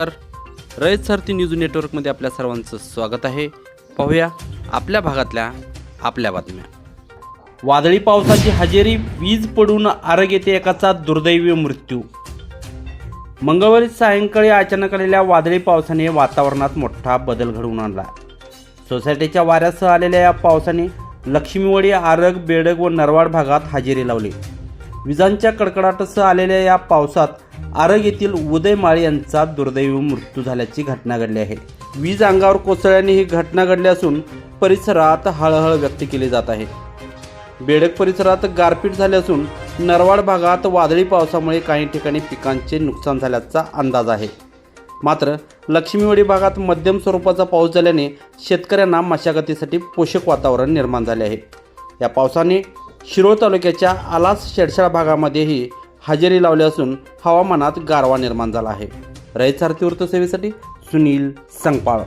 तर रयत सारथी न्यूज नेटवर्कमध्ये आपल्या सर्वांचं स्वागत आहे. पाहूया आपल्या भागातल्या आपल्या बातम्या. वादळी पावसाची हजेरी वीज पडून आरग येथे एकाचा दुर्दैवी मृत्यू. मंगळवारी सायंकाळी अचानक आलेल्या वादळी पावसाने वातावरणात मोठा बदल घडवून आणला. सोसायटीच्या वाऱ्यासह आलेल्या या पावसाने लक्ष्मीवाडी आरग बेडग व नरवाड भागात हजेरी लावली. विजांच्या कडकडाटासह आलेल्या या पावसात आरग येथील उदय माळी यांचा दुर्दैवी मृत्यू झाल्याची घटना घडली आहे. वीज अंगावर कोसळल्याने ही घटना घडली असून परिसरात हळहळ व्यक्त केली जात आहे. बेडक परिसरात गारपीट झाली असून नरवाड भागात वादळी पावसामुळे काही ठिकाणी पिकांचे नुकसान झाल्याचा अंदाज आहे. मात्र लक्ष्मीवाडी भागात मध्यम स्वरूपाचा पाऊस झाल्याने शेतकऱ्यांना मशागतीसाठी पोषक वातावरण निर्माण झाले आहे. या पावसाने शिरोळ तालुक्याच्या आलास शेडशाळ भागामध्येही हजेरी लावली असून हवामानात गारवा निर्माण झाला आहे. रयत सारथी वृत्तसेवेसाठी सुनील संगपाळ.